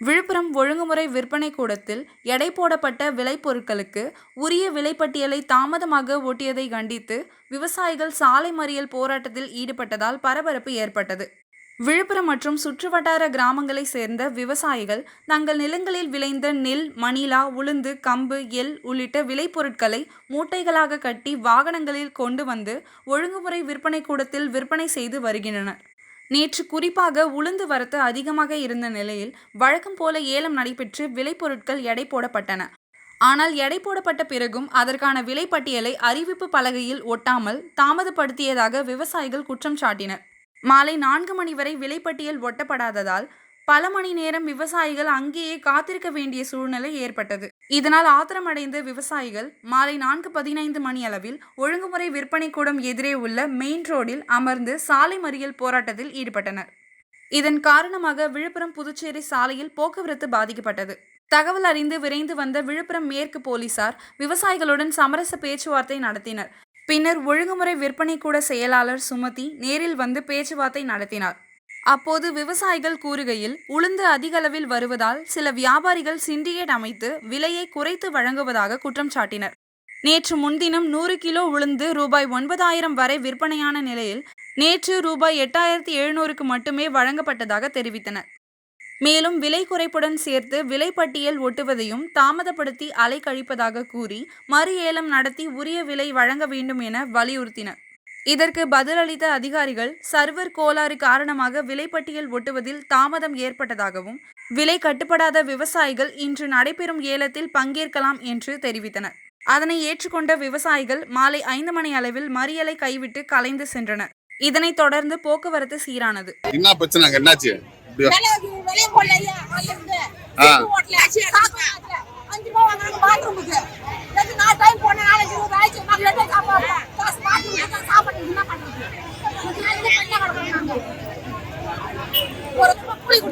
விழுப்புரம் ஒழுங்குமுறை விற்பனை கூடத்தில் எடை போடப்பட்ட விளைபொருட்களுக்கு உரிய விலைப்பட்டியலை தாமதமாக ஒட்டியதை கண்டித்து விவசாயிகள் சாலை மறியல் போராட்டத்தில் ஈடுபட்டதால் பரபரப்பு ஏற்பட்டது. விழுப்புரம் மற்றும் சுற்றுவட்டார கிராமங்களைச் சேர்ந்த விவசாயிகள் தங்கள் நிலங்களில் விளைந்த நெல் மணிலா உளுந்து கம்பு எல் உள்ளிட்ட விளைபொருட்களை மூட்டைகளாக கட்டி வாகனங்களில் கொண்டு வந்து ஒழுங்குமுறை விற்பனை கூடத்தில் விற்பனை செய்து வருகின்றனர். நேற்று குறிப்பாக உளுந்து வரத்து அதிகமாக இருந்த நிலையில் வழக்கம் போல ஏலம் நடைபெற்று விளைபொருட்கள் எடை போடப்பட்டன. ஆனால் எடை போடப்பட்ட பிறகும் அதற்கான விலைப்பட்டியலை அறிவிப்பு பலகையில் ஒட்டாமல் தாமதப்படுத்தியதாக விவசாயிகள் குற்றம் சாட்டினர். மாலை நான்கு மணி வரை விலைப்பட்டியல் ஒட்டப்படாததால் பல மணி நேரம் விவசாயிகள் அங்கேயே காத்திருக்க வேண்டிய சூழ்நிலை ஏற்பட்டது. இதனால் ஆத்திரமடைந்த விவசாயிகள் மாலை நான்கு பதினைந்து மணி அளவில் ஒழுங்குமுறை விற்பனை கூடம் எதிரே உள்ள மெயின் ரோடில் அமர்ந்து சாலை மறியல் போராட்டத்தில் ஈடுபட்டனர். இதன் காரணமாக விழுப்புரம் புதுச்சேரி சாலையில் போக்குவரத்து பாதிக்கப்பட்டது. தகவல் அறிந்து விரைந்து வந்த விழுப்புரம் மேற்கு போலீசார் விவசாயிகளுடன் சமரச பேச்சுவார்த்தை நடத்தினர். பின்னர் ஒழுங்குமுறை விற்பனை கூட செயலாளர் சுமதி நேரில் வந்து பேச்சுவார்த்தை நடத்தினார். அப்போது விவசாயிகள் கூறுகையில் உளுந்து அதிக அளவில் வருவதால் சில வியாபாரிகள் சிண்டிகேட் அமைத்து விலையை குறைத்து வழங்குவதாக குற்றம் சாட்டினர். நேற்று முன்தினம் நூறு கிலோ உளுந்து ரூபாய் ஒன்பதாயிரம் வரை விற்பனையான நிலையில் நேற்று ரூபாய் எட்டாயிரத்தி எழுநூறுக்கு மட்டுமே வழங்கப்பட்டதாக தெரிவித்தனர். மேலும் விலை குறைப்புடன் சேர்த்து விலைப்பட்டியல் ஒட்டுவதையும் தாமதப்படுத்தி அலைக்கழிப்பதாக கூறி மறு ஏலம் நடத்தி உரிய விலை வழங்க வேண்டும் என வலியுறுத்தினர். இதற்கு பதிலளித்த அதிகாரிகள் சர்வர் கோளாறு காரணமாக விலைப்பட்டியல் ஒட்டுவதில் தாமதம் ஏற்பட்டதாகவும் விலை கட்டுப்படாத விவசாயிகள் இன்று நடைபெறும் ஏலத்தில் பங்கேற்கலாம் என்று தெரிவித்தனர். அதனை ஏற்றுக்கொண்ட விவசாயிகள் மாலை ஐந்து மணி அளவில் மறியலை கைவிட்டு கலைந்து சென்றனர். இதனைத் தொடர்ந்து போக்குவரத்து சீரானது. என்ன பிரச்சனை என்னாச்சு?